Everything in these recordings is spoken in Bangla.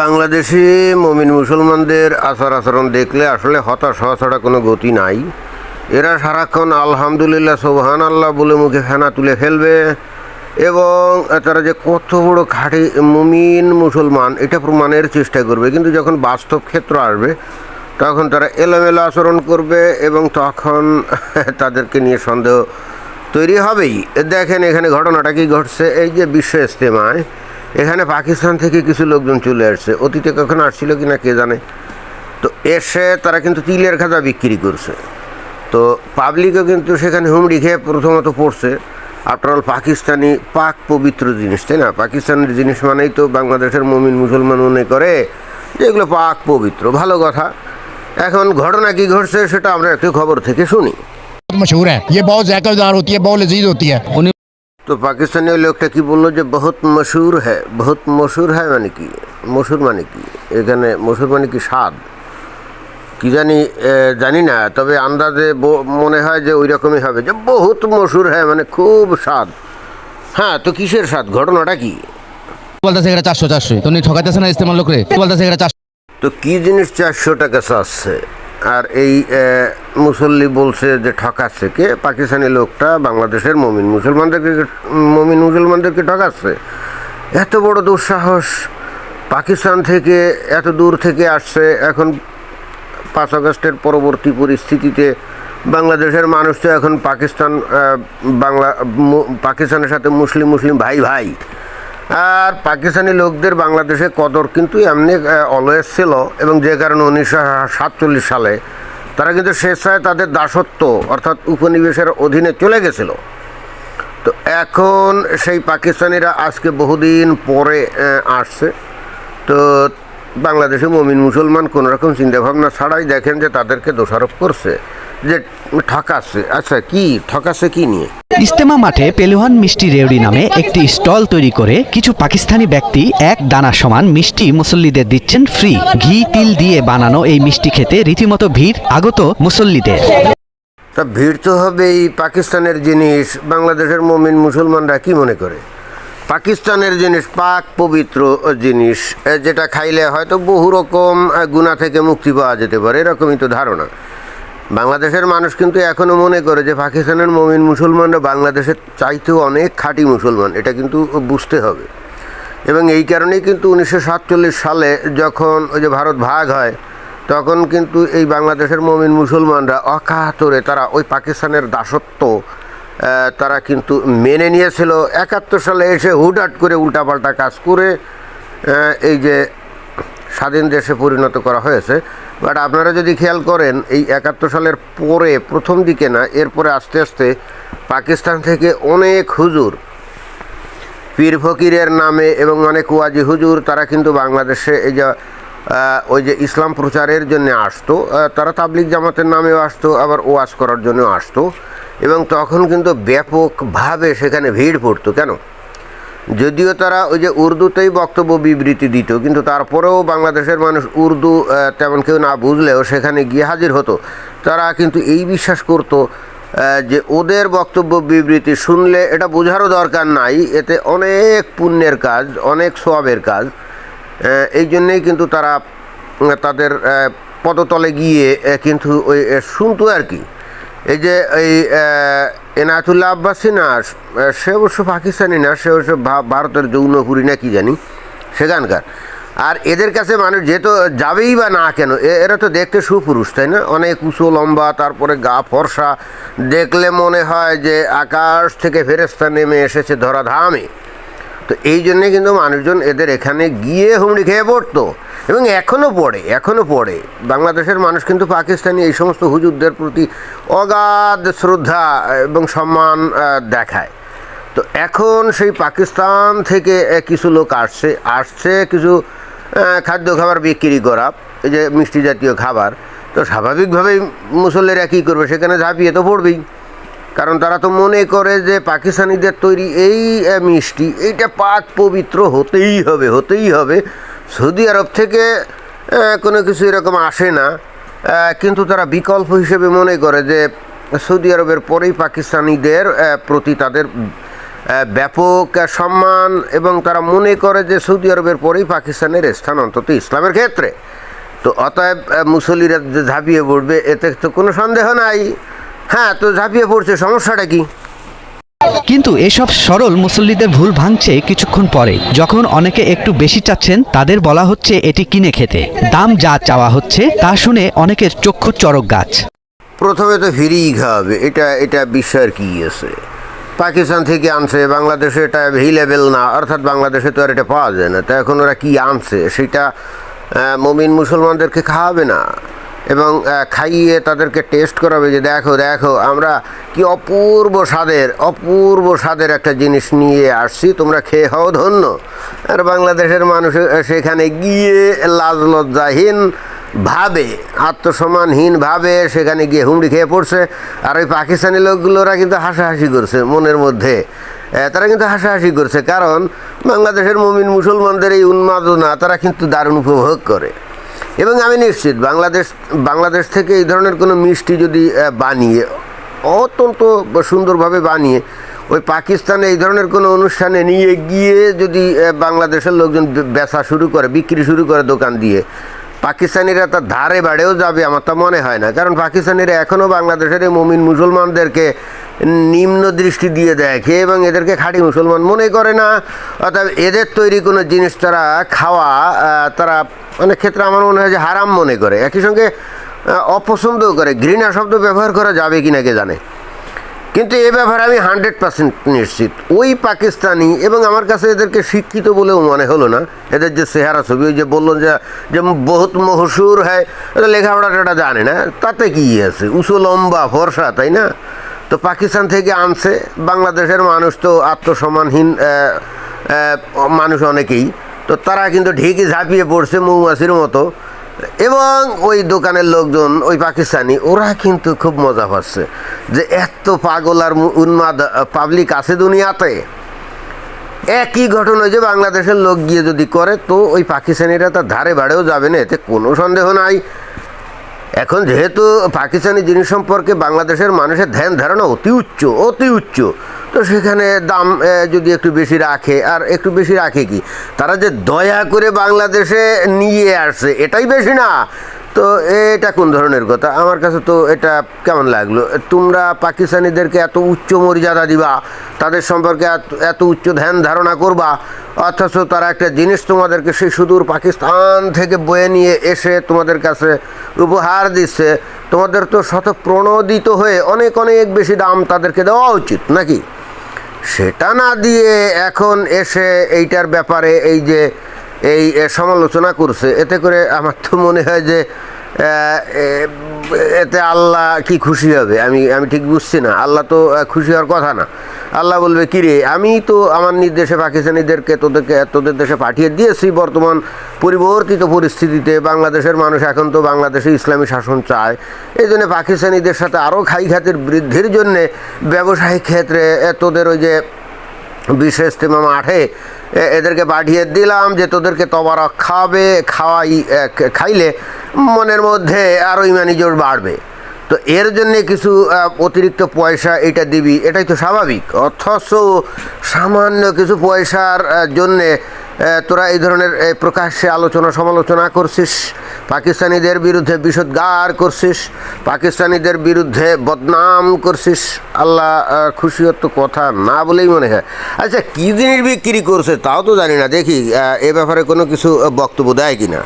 বাংলাদেশি মমিন মুসলমানদের আচার আচরণ দেখলে আসলে হতাশ হওয়া ছাড়া কোনো গতি নাই। এরা সারাক্ষণ আলহামদুলিল্লাহ সোহান আল্লাহ বলে মুখে ফেনা তুলে ফেলবে এবং তারা যে কত বড় খাঁটি মুমিন মুসলমান, এটা প্রমাণের চেষ্টা করবে। কিন্তু যখন বাস্তব ক্ষেত্র আসবে, তখন তারা এলোমেলো আচরণ করবে এবং তখন তাদেরকে নিয়ে সন্দেহ তৈরি হবেই। দেখেন এখানে ঘটনাটা কি ঘটছে, এই যে বিশ্ব ইস্তেমায় এখানে পাকিস্তান থেকে কিছু লোকজন চলে আসছে অতীতে কখন আসছিল কিনা কে জানে তো এসে তারা কিন্তু তিলের খাজা বিক্রি করছে তো পাবলিকও কিন্তু সেখানে হুমড়ি খেয়ে প্রথমত পড়ছে আফটার অল পাকিস্তানি পাক পবিত্র জিনিস তাই না পাকিস্তানের জিনিস মানেই তো বাংলাদেশের মমিন মুসলমান মনে করে যে এগুলো পাক পবিত্র ভালো কথা এখন ঘটনা কি ঘটছে সেটা আমরা একটু খবর থেকে শুনি बहुत मशहूर है ये बहुत जायकादार होती है बहुत लजीज होती है উনি তো পাকিস্তানি লোকটা কি বলল যে বহুত মশুর হ্যাঁ বহুত মশুর হ্যাঁ মানে কি? মশুর মানে কি? এখানে মশুর মানে কি স্বাদ? কি জানি জানি না তবে আন্দাজে মনে হয় যে ওই রকমই হবে যে বহুত মশহুর হ্যাঁ মানে খুব স্বাদ। হ্যাঁ তো কিসের স্বাদ? ঘটনাটা কি? বলতেছে এটা চারশো চারশো। তো উনি ঠকাইতেছে না ইস্তেমাল লোকরে? বলতেছে চারশো। তো কি জিনিস চারশো টাকা চাচ্ছে? আর এই মুসল্লি বলছে যে ঠকাচ্ছে কে? পাকিস্তানি লোকটা বাংলাদেশের মমিন মুসলমানদেরকে মমিন মুসলমানদেরকে ঠকাচ্ছে? এত বড় দুঃসাহস। পাকিস্তান থেকে এত দূর থেকে আসছে। এখন পাঁচ আগস্টের পরবর্তী পরিস্থিতিতে বাংলাদেশের মানুষ তো এখন পাকিস্তান বাংলা পাকিস্তানের সাথে মুসলিম মুসলিম ভাই ভাই আর পাকিস্তানি লোকদের বাংলাদেশে কদর কিন্তু এমনি অলওয়েজ ছিল এবং যে কারণে উনিশশো সাতচল্লিশ সালে তারা কিন্তু স্বেচ্ছায় তাদের দাসত্ব অর্থাৎ উপনিবেশের অধীনে চলে গেছিল। তো এখন সেই পাকিস্তানিরা আজকে বহুদিন পরে আসছে। তো বাংলাদেশে মমিন মুসলমান কোনো রকম চিন্তাভাবনা ছাড়াই দেখেন যে তাদেরকে দোষারোপ করছে, যে ঠকাচ্ছে। আচ্ছা কি ঠকাচ্ছে কি নিয়ে? ইস্তেমা মাঠে পেলুহান মিষ্টি রেওড়ি নামে একটি স্টল তৈরি করে কিছু পাকিস্তানি ব্যক্তি এক দানা সমান মিষ্টি মুসল্লিদের দিচ্ছেন ফ্রি। ঘি, তিল দিয়ে বানানো এই মিষ্টি খেতে রীতিমতো ভিড়, আগত মুসল্লিদের। তা ভিড় তো হবে এই পাকিস্তানের জিনিস, বাংলাদেশের মমিন মুসলমানরা কি মনে করে? পাকিস্তানের জিনিস, পাক পবিত্র জিনিস যেটা খাইলে হয়তো বহু রকম গুণা থেকে মুক্তি পাওয়া যেতে পারে, এরকমই তো ধারণা। বাংলাদেশের মানুষ কিন্তু এখনও মনে করে যে পাকিস্তানের মমিন মুসলমানরা বাংলাদেশের চাইতেও অনেক খাঁটি মুসলমান, এটা কিন্তু বুঝতে হবে। এবং এই কারণেই কিন্তু উনিশশো সাতচল্লিশ সালে যখন ওই যে ভারত ভাগ হয়, তখন কিন্তু এই বাংলাদেশের মমিন মুসলমানরা অকাতরে তারা ওই পাকিস্তানের দাসত্ব তারা কিন্তু মেনে নিয়েছিল। একাত্তর সালে এসে হুটহাট করে উল্টাপাল্টা কাজ করে এই যে স্বাধীন দেশে পরিণত করা হয়েছে। বাট আপনারা যদি খেয়াল করেন, এই একাত্তর সালের পরে প্রথম দিকে না, এরপরে আস্তে আস্তে পাকিস্তান থেকে অনেক হুজুর, পীর ফকিরের নামে এবং অনেক ওয়াজি হুজুর, তারা কিন্তু বাংলাদেশে এই যে ওই যে ইসলাম প্রচারের জন্য আসতো তারা তাবলিক জামাতের নামেও আসতো, আবার ওয়াজ করার জন্য আসতো এবং তখন কিন্তু ব্যাপকভাবে সেখানে ভিড় পড়তো। কেন? যদিও তারা ওই যে উর্দুতেই বক্তব্য বিবৃতি দিত, কিন্তু তারপরেও বাংলাদেশের মানুষ উর্দু তেমন কেউ না বুঝলেও সেখানে গিয়ে হাজির হতো। তারা কিন্তু এই বিশ্বাস করতো যে ওদের বক্তব্য বিবৃতি শুনলে এটা বোঝারও দরকার নাই, এতে অনেক পুণ্যের কাজ, অনেক সোয়াবের কাজ এই জন্যেই কিন্তু তারা তাদের পদতলে গিয়ে কিন্তু ওই শুনতো আর কি। এই যে এই এনায়তুল্লাহ আব্বাসী না সে অবশ্য পাকিস্তানি না, সে অবশ্য ভারতের যৌনপুরী না কি জানি সেখানকার আর এদের কাছে মানুষ যেহেতু যাবেই বা না কেন এরা তো দেখতে সুপুরুষ, তাই না? অনেক উঁচু, লম্বা, তারপরে গা ফর্সা, দেখলে মনে হয় যে আকাশ থেকে ফেরেস্তা নেমে এসেছে ধরাধামে। তো এই জন্যে কিন্তু মানুষজন এদের এখানে গিয়ে হুমড়ি খেয়ে পড়তো। এবং এখনও পড়ে এখনও পড়ে। বাংলাদেশের মানুষ কিন্তু পাকিস্তানি এই সমস্ত হুজুরদের প্রতি অগাধ শ্রদ্ধা এবং সম্মান দেখায়। তো এখন সেই পাকিস্তান থেকে কিছু লোক আসছে আসছে কিছু খাদ্য খাবার বিক্রি করা, এই যে মিষ্টি জাতীয় খাবার। তো স্বাভাবিকভাবেই মুসল্লিরা কী করবে? সেখানে ঝাঁপিয়ে তো পড়বেই। কারণ তারা তো মনে করে যে পাকিস্তানিদের তৈরি এই মিষ্টি এইটা পাক পবিত্র হতেই হবে হতেই হবে। সৌদি আরব থেকে কোনো কিছু এরকম আসে না। কিন্তু তারা বিকল্প হিসেবে মনে করে যে সৌদি আরবের পরেই পাকিস্তানিদের প্রতি তাদের ব্যাপক সম্মান এবং তারা মনে করে যে সৌদি আরবের পরেই পাকিস্তানের স্থান অন্তত ইসলামের ক্ষেত্রে। তো অতএব আহ, মুসল্লিরা যে ঝাঁপিয়ে পড়বে এতে তো কোনো সন্দেহ নাই। হ্যাঁ তো ঝাঁপিয়ে পড়ছে সমস্যাটা কি? কিন্তু এসব সরল মুসল্লিদের ভুল ভাঙছে কিছুক্ষণ পরে। যখন অনেকে একটু বেশি চাচ্ছেন তাদের বলা হচ্ছে এটি কিনে খেতে। দাম যা চাওয়া হচ্ছে তা শুনে অনেকের চক্ষু চরক গাছ। প্রথমে তো ফ্রিই খাওয়াবে এটা এটা বিষয়ের কি আছে? পাকিস্তান থেকে আনছে বাংলাদেশে এটা ভেইলেবেল না অর্থাৎ বাংলাদেশে তো আর এটা পাওয়া যায় না। তা এখন ওরা কি আনছে? সেটা মমিন মুসলমানদেরকে খাওয়াবে না? এবং খাইয়ে তাদেরকে টেস্ট করাবে যে দেখো দেখো, আমরা কি অপূর্ব স্বাদের অপূর্ব স্বাদের একটা জিনিস নিয়ে আসছি, তোমরা খেয়ে হও ধন্য। আর বাংলাদেশের মানুষ সেখানে গিয়ে লাজ লজ্জাহীন ভাবে, আত্মসম্মানহীন ভাবে সেখানে গিয়ে হুমড়ি খেয়ে পড়ছে। আর ওই পাকিস্তানি লোকগুলোরা কিন্তু হাসাহাসি করছে মনের মধ্যে। তারা কিন্তু হাসাহাসি করছে, কারণ বাংলাদেশের মমিন মুসলমানদের এই উন্মাদনা তারা কিন্তু দারুণ উপভোগ করে। এবং আমি নিশ্চিত বাংলাদেশ বাংলাদেশ থেকে এই ধরনের কোনো মিষ্টি যদি বানিয়ে, অত্যন্ত সুন্দরভাবে বানিয়ে ওই পাকিস্তানে এই ধরনের কোনো অনুষ্ঠানে নিয়ে গিয়ে যদি বাংলাদেশের লোকজন বেচা শুরু করে, বিক্রি শুরু করে দোকান দিয়ে, পাকিস্তানিরা তার ধারে বাড়েও যাবে আমার তা মনে হয় না। কারণ পাকিস্তানিরা এখনও বাংলাদেশের এই মমিন মুসলমানদেরকে নিম্ন দৃষ্টি দিয়ে দেখে এবং এদেরকে খাঁটি মুসলমান মনে করে না। অর্থাৎ এদের তৈরি কোনো জিনিস তারা খাওয়া তারা অনেক ক্ষেত্রে আমার মনে হয় যে হারাম মনে করে। একই সঙ্গে অপছন্দও করে। ঘৃণা শব্দ ব্যবহার করা যাবে কি না কে জানে। কিন্তু এ ব্যাপারে আমি হান্ড্রেড পার্সেন্ট নিশ্চিত। ওই পাকিস্তানি এবং আমার কাছে এদেরকে শিক্ষিত বলেও মনে হলো না। এদের যে চেহারা ছবি, ওই যে বলল যে যে বহুত মহসুর হয় এটা লেখাপড়াটা জানে না। তাতে কি আছে? উঁচু লম্বা ফর্সা, তাই না? তো পাকিস্তান থেকে আনছে, বাংলাদেশের মানুষ তো আত্মসম্মানহীন মানুষ অনেকেই। তো তারা কিন্তু ঠিকই ঝাঁপিয়ে পড়ছে মৌমাছির মতো। এবং ওই দোকানের লোকজন, ওই পাকিস্তানি, ওরা কিন্তু খুব মজা পাচ্ছে যে এত পাগল আর উন্মাদ পাবলিক আছে দুনিয়াতে। একই ঘটনা যে বাংলাদেশের লোক গিয়ে যদি করে, তো ওই পাকিস্তানিরা তার ধারে বাড়েও যাবে না, এতে কোনো সন্দেহ নাই। এখন যেহেতু পাকিস্তানি জিনিস সম্পর্কে বাংলাদেশের মানুষের ধ্যান ধারণা অতি উচ্চ অতি উচ্চ, তো সেখানে দাম যদি একটু বেশি রাখে, আর একটু বেশি রাখে কি? তারা যে দয়া করে বাংলাদেশে নিয়ে আসছে, এটাই বেশি না। তো এটা কোন ধরনের কথা? আমার কাছে তো এটা কেমন লাগল? তোমরা পাকিস্তানিদেরকে এত উচ্চ মর্যাদা দিবা, তাদের সম্পর্কে এত উচ্চ ধ্যান ধারণা করবা, অথচ তারা একটা জিনিস তোমাদেরকে সেই সুদূর পাকিস্তান থেকে বয়ে নিয়ে এসে তোমাদের কাছে উপহার দিচ্ছে। তোমাদের তো শত প্রণোদিত হয়ে অনেক অনেক বেশি দাম তাদেরকে দেওয়া উচিত, নাকি? সেটা না দিয়ে এখন এসে এইটার ব্যাপারে এই যে এই সমালোচনা করছে। এতে করে আমার তো মনে হয় যে এতে আল্লাহ কি খুশি হবে? আমি আমি ঠিক বুঝছি না। আল্লাহ তো খুশি হওয়ার কথা না। আল্লাহ বলবে, কি রে, আমি তো আমার নির্দেশে পাকিস্তানিদেরকে তোদেরকে, তোদের দেশে পাঠিয়ে দিয়েছি বর্তমান পরিবর্তিত পরিস্থিতিতে। বাংলাদেশের মানুষ এখন তো বাংলাদেশে ইসলামী শাসন চায়। এই জন্য পাকিস্তানিদের সাথে আরও খাই খাতের বৃদ্ধির জন্যে ব্যবসায়িক ক্ষেত্রে তোদের ওই যে বিশেষ ইস্তেমা মাঠে এদেরকে পাঠিয়ে দিলাম যে তোদেরকে তবারক খাবে, খাওয়াই খাইলে মনের মধ্যে আরও ইমানি জোর বাড়বে। তো এর জন্যে কিছু অতিরিক্ত পয়সা এটা দিবি, এটাই তো স্বাভাবিক। অথচ সামান্য কিছু পয়সার জন্যে তোরা এই ধরনের প্রকাশ্যে আলোচনা সমালোচনা করছিস। পাকিস্তানিদের বিরুদ্ধে বিষোদ্গার করছিস। পাকিস্তানিদের বিরুদ্ধে বদনাম করছিস। আল্লাহ খুশি হতো কথা না বলেই মনে হয়। আচ্ছা কী জিনিস বিক্রি করছে তাও তো জানি না। দেখি এ ব্যাপারে কোনো কিছু বক্তব্য দেয় কিনা।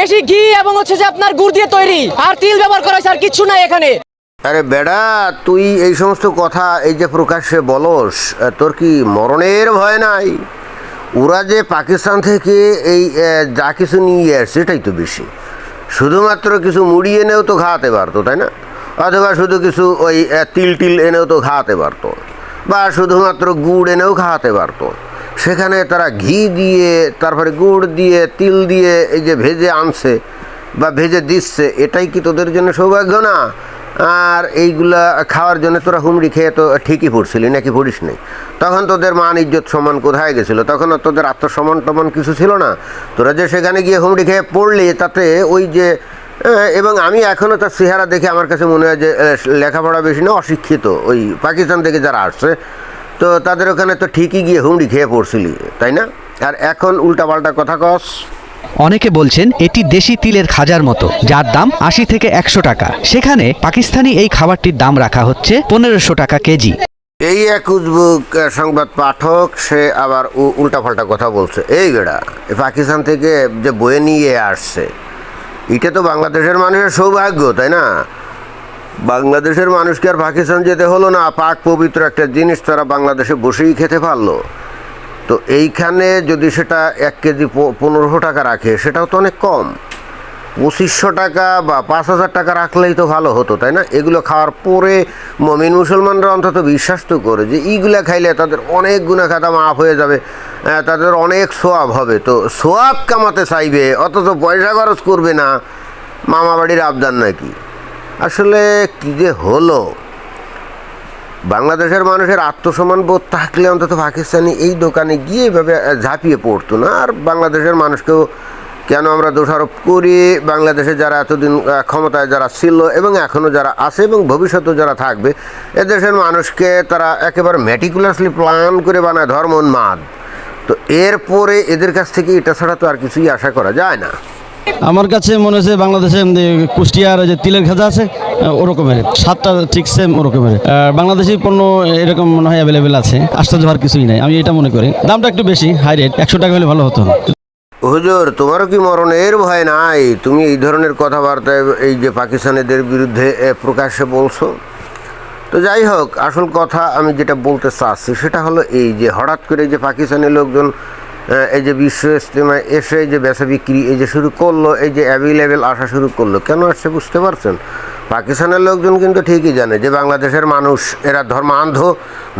দেশি ঘি এবং হচ্ছে যে আপনার গুড় দিয়ে তৈরি। আর তিল ব্যবহার করা আর কিছু নাই এখানে। আরে বেডা তুই এই সমস্ত কথা এই যে প্রকাশ্যে বলস তোর কি মরণের ভয় নাই? ওরা যে পাকিস্তান থেকে এই যা কিছু নিয়ে আসছে সেটাই তো বেশি। শুধুমাত্র কিছু মুড়ি এনেও তো খাওয়াতে পারতো, তাই না? অথবা শুধু কিছু ওই তিল টিল এনেও তো খাওয়াতে পারতো। বা শুধুমাত্র গুড় এনেও খাওয়াতে পারতো। সেখানে তারা ঘি দিয়ে, তারপরে গুড় দিয়ে, তিল দিয়ে এই যে ভেজে আনছে বা ভেজে দিচ্ছে, এটাই কি তোদের জন্য সৌভাগ্য না? আর এইগুলা খাওয়ার জন্য তোরা হুমড়ি খেয়ে তো ঠিকই পড়ছিলি, নাকি পড়িস নাই তখন তোদের মান ইজ্জত সমান কোথায় গেছিল? তখন তোদের আত্মসম্মান টমান কিছু ছিল না? তোরা যে সেখানে গিয়ে হুমড়ি খেয়ে পড়লি, তাতে ওই যে এবং আমি এখনও তার চেহারা দেখে আমার কাছে মনে হয় যে লেখাপড়া বেশি না, অশিক্ষিত। ওই পাকিস্তান থেকে যারা আসছে, তো তাদের ওখানে তো ঠিকই গিয়ে হুমড়ি খেয়ে পড়ছিলি, তাই না? আর এখন উল্টাপাল্টা কথা কস। অনেকে বলছেন এটি দেশি তিলের খাজার মতো, যার দাম আশি থেকে একশো টাকা। সেখানে পাকিস্তানি এই খাবারটির দাম রাখা হচ্ছে পনেরোশো টাকা কেজি। এই এক উজবুক সংবাদ পাঠক, সে আবার উল্টাপাল্টা কথা বলছে। এই বেড়া পাকিস্তান থেকে যে বয়ে নিয়ে আসছে, এটা তো বাংলাদেশের মানুষের সৌভাগ্য, তাই না? বাংলাদেশের মানুষকে আর পাকিস্তান যেতে হলো না, পাক পবিত্র একটা জিনিস, তারা বাংলাদেশে বসেই খেতে পারল। তো এইখানে যদি সেটা এক কেজি পনেরোশো টাকা রাখে, সেটাও তো অনেক কম। পঁচিশশো টাকা বা পাঁচ হাজার টাকা রাখলেই তো ভালো হতো, তাই না? এগুলো খাওয়ার পরে মমিন মুসলমানরা অন্তত বিশ্বাস তো করে যে, এইগুলো খাইলে তাদের অনেক গুণা খাতা মাফ হয়ে যাবে তাদের অনেক সোয়াব হবে। তো সোয়াব কামাতে চাইবে, অথচ পয়সা খরচ করবে না মামা বাড়ির আবদার নাকি? আসলে কী যে হলো? বাংলাদেশের মানুষের আত্মসম্মান বোধ থাকলে অন্তত পাকিস্তানি এই দোকানে গিয়ে এভাবে ঝাঁপিয়ে পড়তো না। আর বাংলাদেশের মানুষকেও কেন আমরা দোষারোপ করি? বাংলাদেশে যারা এতদিন ক্ষমতায় যারা ছিল এবং এখনও যারা আছে এবং ভবিষ্যতেও যারা থাকবে, এদেশের মানুষকে তারা একেবারে মেটিকুলাসলি প্ল্যান করে বানায় ধর্ম উন্মাদ। তো এরপরে এদের কাছ থেকে এটা ছাড়া তো আর কিছুই আশা করা যায় না। আমার কাছে মনে হচ্ছে বাংলাদেশে কুষ্টিয়ার যে তিলের খাজা আছে ওরকমের। স্বাদটা ঠিক সেম ওরকমের। বাংলাদেশি পণ্য এরকম মনে হয় অ্যাভেলেবেল আছে। আশ্চর্য হওয়ার কিছুই নাই। আমি এটা মনে করি। দামটা একটু বেশি হাই রেট একশো টাকা হলে ভালো হতো। হুজুর, তোমারও কি মরণের ভয় নাই? তুমি এই ধরনের কথাবার্তায় এই যে পাকিস্তানিদের বিরুদ্ধে প্রকাশ্যে বলছো? তো যাই হোক, আসল কথা আমি যেটা বলতে চাচ্ছি সেটা হলো এই যে হঠাৎ করে যে পাকিস্তানি লোকজন এই যে বিশ্ব ইস্তেমায় এসে এই যে বেচা বিক্রি এই যে শুরু করল, এই যে অ্যাভেলেবেল আসা শুরু করল, কেন আসছে বুঝতে পারছেন? পাকিস্তানের লোকজন কিন্তু ঠিকই জানে যে বাংলাদেশের মানুষ, এরা ধর্মান্ধ,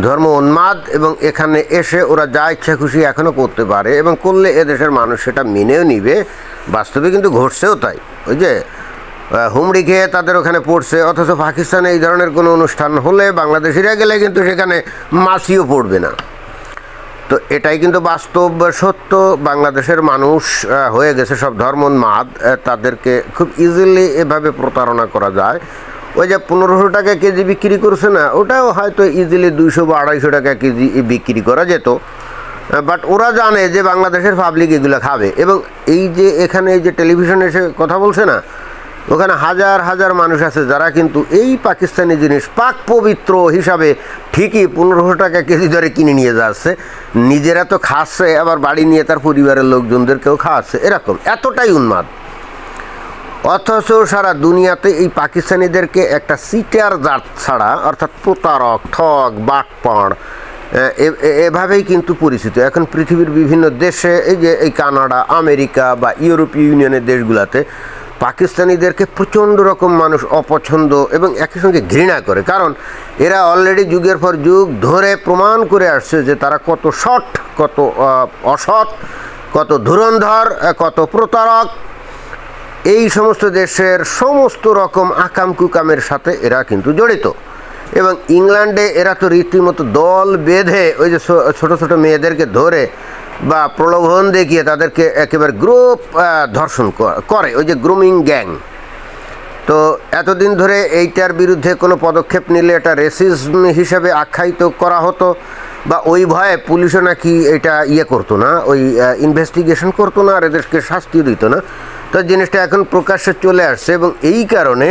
ধর্ম উন্মাদ এবং এখানে এসে ওরা যা ইচ্ছা খুশি এখনও করতে পারে এবং করলে এদেশের মানুষ সেটা মেনেও নিবে, বাস্তবে কিন্তু ঘটছেও তাই। ওই যে হুমড়ি খেয়ে তাদের ওখানে পড়ছে, অথচ পাকিস্তানে এই ধরনের কোনো অনুষ্ঠান হলে বাংলাদেশিরা গেলে কিন্তু সেখানে মাছিও পড়বে না। তো এটাই কিন্তু বাস্তব সত্য। বাংলাদেশের মানুষ হয়ে গেছে সব ধর্মোন্মাদ তাদেরকে খুব ইজিলি এভাবে প্রতারণা করা যায়। ওই যে পনেরোশো টাকা কেজি বিক্রি করছে না, ওটাও হয়তো ইজিলি দুইশো বা আড়াইশো টাকা কেজি বিক্রি করা যেত। বাট ওরা জানে যে বাংলাদেশের পাবলিক এগুলো খাবে। এবং এই যে এখানে এই যে টেলিভিশনে এসে কথা বলছে না ওখানে হাজার হাজার মানুষ আছে যারা কিন্তু এই পাকিস্তানি জিনিস পাক পবিত্র হিসাবে ঠিকই পনেরোশো টাকা কেজি দরে কিনে নিয়ে যাচ্ছে। নিজেরা তো খাচ্ছে, আবার বাড়ি নিয়ে তার পরিবারের লোকজনদেরকেও খাওয়াচ্ছে। এরকম, এতটাই উন্মাদ। অথচ সারা দুনিয়াতে এই পাকিস্তানিদেরকে একটা সিটার জাত ছাড়া, অর্থাৎ প্রতারক ঠক বাটপাড় এভাবেই কিন্তু পরিচিত। এখন পৃথিবীর বিভিন্ন দেশে এই যে এই কানাডা, আমেরিকা বা ইউরোপীয় ইউনিয়নের দেশগুলোতে পাকিস্তানিদেরকে প্রচণ্ড রকম মানুষ অপছন্দ এবং একই সঙ্গে ঘৃণা করে। কারণ এরা অলরেডি যুগের পর যুগ ধরে প্রমাণ করে আসছে যে তারা কত সৎ, কত অসৎ, কত ধুরন্ধর কত প্রতারক। এই সমস্ত দেশের সমস্ত রকম আকাম কুকামের সাথে এরা কিন্তু জড়িত। এবং ইংল্যান্ডে এরা তো রীতিমতো দল বেঁধে ওই যে ছোট ছোট মেয়েদেরকে ধরে বা প্রলোভন দেখিয়ে তাদেরকে একেবারে গ্রুপ ধর্ষণ করে, ওই যে গ্রুমিং গ্যাং। তো এতদিন ধরে এইটার বিরুদ্ধে কোনো পদক্ষেপ নিলে এটা রেসিজম হিসেবে আখ্যায়িত করা হতো বা ওই ভয়ে পুলিশও নাকি এটা ইয়ে করতো না, ওই ইনভেস্টিগেশন করতো না আর এদেরকে শাস্তিও দিত না। তো জিনিসটা এখন প্রকাশ্যে চলে আসছে এবং এই কারণে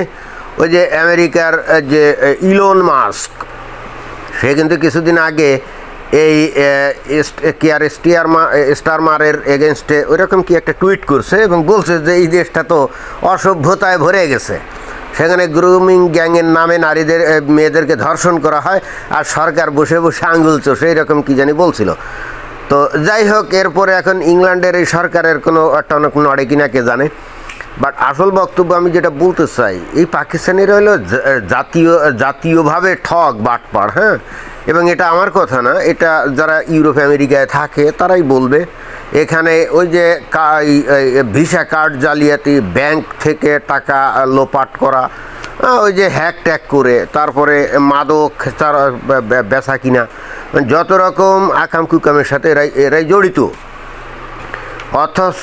ওই যে আমেরিকার যে ইলন মাস্ক সে কিন্তু কিছুদিন আগে এই কেয়ার স্টিয়ারমা স্টারমারের এগেনস্টে ওইরকম কি একটা টুইট করছে এবং বলছে যে এই দেশটা তো অসভ্যতায় ভরে গেছে। সেখানে গ্রুমিং গ্যাংয়ের নামে নারীদের মেয়েদেরকে ধর্ষণ করা হয় আর সরকার বসে বসে আঙ্গুল চষে এরকম কি জানি বলছিল। তো যাই হোক, এরপরে এখন ইংল্যান্ডের এই সরকারের কোনো একটা অনেক নড়ে কিনা কে জানে। বাট আসল বক্তব্য আমি যেটা বলতে চাই, এই পাকিস্তানিরা হলো জাতীয় জাতীয়ভাবে ঠক বাটপার হ্যাঁ? এবং এটা আমার কথা না, এটা যারা ইউরোপ, আমেরিকায় থাকে, তারাই বলবে। এখানে ওই যে ভিসা কার্ড জালিয়াতি, ব্যাংক থেকে টাকা লোপাট করা ওই যে হ্যাক ট্যাক করে, তারপরে মাদক, তার বেচা কিনা, যত রকম আকাম কুকামের সাথে এরাই এরাই জড়িত। অথচ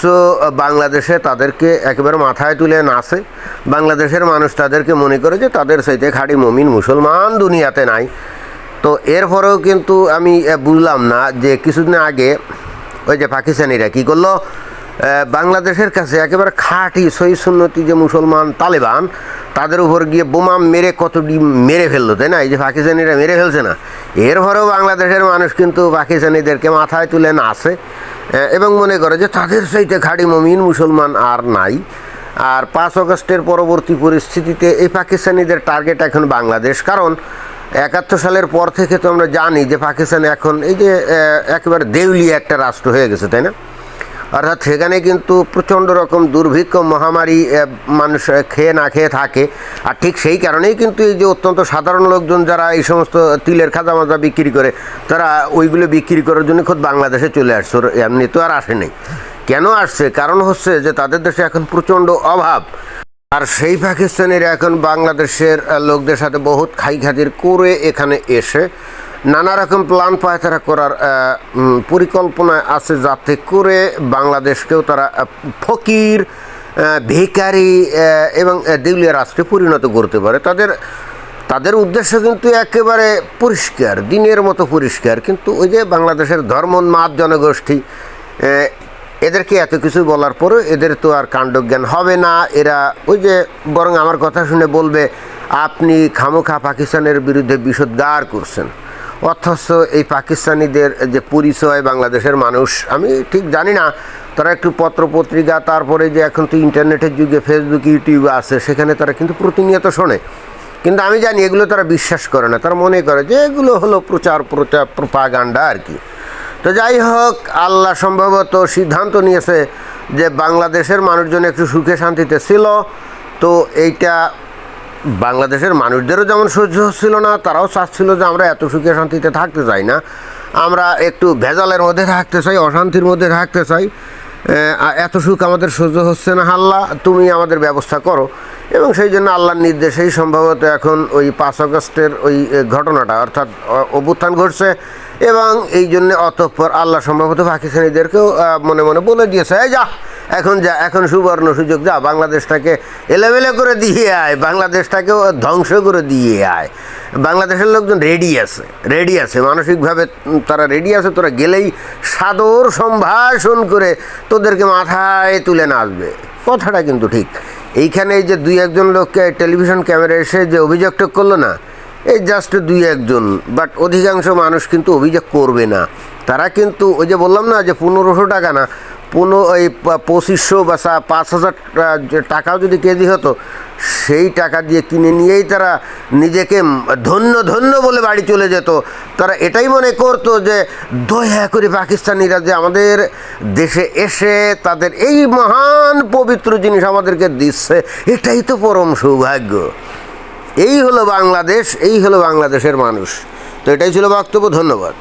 বাংলাদেশে তাদেরকে একেবারে মাথায় তুলে নাচে বাংলাদেশের মানুষ তাদেরকে মনে করে যে তাদের সাথে খাড়ি মমিন মুসলমান দুনিয়াতে নাই। তো এরপরেও কিন্তু আমি বুঝলাম না যে কিছুদিন আগে ওই যে পাকিস্তানিরা কী করল বাংলাদেশের কাছে একেবারে খাঁটি সই সুন্নতি যে মুসলমান তালেবান তাদের উপর গিয়ে বোমা মেরে কতটি মেরে ফেলল, তাই না? এই যে পাকিস্তানিরা মেরে ফেলছে না। এর এরপরেও বাংলাদেশের মানুষ কিন্তু পাকিস্তানিদেরকে মাথায় তুলে না আসে এবং মনে করে যে তাদের সাইতে খাঁটি মমিন মুসলমান আর নাই। আর পাঁচ অগস্টের পরবর্তী পরিস্থিতিতে এই পাকিস্তানিদের টার্গেট এখন বাংলাদেশ। কারণ একাত্তর সালের পর থেকে তো আমরা জানি যে পাকিস্তান এখন এই যে একেবারে দেউলিয়া একটা রাষ্ট্র হয়ে গেছে, তাই না? অর্থাৎ সেখানে কিন্তু প্রচণ্ড রকম দুর্ভিক্ষ, মহামারী মানুষ খেয়ে না খেয়ে থাকে। আর ঠিক সেই কারণেই কিন্তু এই যে অত্যন্ত সাধারণ লোকজন যারা এই সমস্ত তিলের খাজা মাজা বিক্রি করে, তারা ওইগুলো বিক্রি করার জন্য খোদ বাংলাদেশে চলে আসছে। এমনি তো আর আসেনি কেন আসছে? কারণ হচ্ছে যে তাদের দেশে এখন প্রচণ্ড অভাব। আর সেই পাকিস্তানের এখন বাংলাদেশের লোকদের সাথে বহুত খাই খাতির করে এখানে এসে নানা রকম প্ল্যান পায়তারা করার পরিকল্পনা আছে যাতে করে বাংলাদেশকেও তারা ফকির ভিখারি এবং দেউলিয়া রাষ্ট্রে পরিণত করতে পারে। তাদের তাদের উদ্দেশ্য কিন্তু একেবারে পরিষ্কার, দিনের মতো পরিষ্কার। কিন্তু ওই যে বাংলাদেশের ধর্মোন্মাদ জনগোষ্ঠী এদেরকে এত কিছু বলার পরেও এদের তো আর কাণ্ডজ্ঞান হবে না। এরা ওই যে বরং আমার কথা শুনে বলবে, আপনি খামোখা পাকিস্তানের বিরুদ্ধে বিষোদ্গার করছেন। অথচ এই পাকিস্তানিদের যে পরিচয় বাংলাদেশের মানুষ, আমি ঠিক জানি না, তারা একটু পত্র পত্রিকা তারপরে যে এখন তো ইন্টারনেটের যুগে ফেসবুক ইউটিউব আছে, সেখানে তারা কিন্তু প্রতিনিয়ত শোনে। কিন্তু আমি জানি এগুলো তারা বিশ্বাস করে না, তারা মনে করে যে এগুলো হলো প্রচার প্রচার প্রপাগান্ডা আর কি। তো যাই হোক, আল্লাহ সম্ভবত সিদ্ধান্ত নিয়েছে যে বাংলাদেশের মানুষজন একটু সুখে শান্তিতে ছিল। তো এইটা বাংলাদেশের মানুষদেরও যেমন সহ্য হচ্ছিল না, তারাও চাচ্ছিল যে আমরা এত সুখে শান্তিতে থাকতে চাই না। আমরা একটু ভেজালের মধ্যে থাকতে চাই, অশান্তির মধ্যে থাকতে চাই। এত সুখ আমাদের সহ্য হচ্ছে না। আল্লাহ তুমি আমাদের ব্যবস্থা করো। এবং সেই জন্য আল্লাহর নির্দেশেই সম্ভবত এখন ওই পাঁচ আগস্টের ওই ঘটনাটা, অর্থাৎ অভ্যুত্থান ঘটছে। এবং এই জন্যে অতঃপর আল্লাহ সম্ভবত পাকিস্তানিদেরকেও মনে মনে বলে দিয়েছে, এই যা এখন যা, এখন সুবর্ণ সুযোগ, যা, বাংলাদেশটাকে এলেবেলে করে দিয়ে আয়, বাংলাদেশটাকেও ধ্বংস করে দিয়ে আয়। বাংলাদেশের লোকজন রেডি আছে রেডি আছে, মানসিকভাবে তারা রেডি আছে, তোরা গেলেই সাদর সম্ভাষণ করে তোদেরকে মাথায় তুলে নাচবে। কথাটা কিন্তু ঠিক। এইখানে এই যে দুই একজন লোককে টেলিভিশন ক্যামেরা এসে যে অভিযোগটা করল না এই জাস্ট দুই একজন। বাট অধিকাংশ মানুষ কিন্তু অভিযোগ করবে না। তারা কিন্তু ওই যে বললাম না যে পনেরোশো টাকা না, পনেরো পা- পঁচিশশো বা পাঁচ হাজার টাকাও যদি কেজি হতো, সেই টাকা দিয়ে কিনে নিয়েই তারা নিজেকে ধন্য ধন্য বলে বাড়ি চলে যেত। তারা এটাই মনে করতো যে, দয়া করে পাকিস্তানিরা যে আমাদের দেশে এসে তাদের এই মহান পবিত্র জিনিস আমাদেরকে দিচ্ছে, এটাই তো পরম সৌভাগ্য। এই হলো বাংলাদেশ এই হলো বাংলাদেশের মানুষ। তো এটাই ছিল বক্তব্য ধন্যবাদ।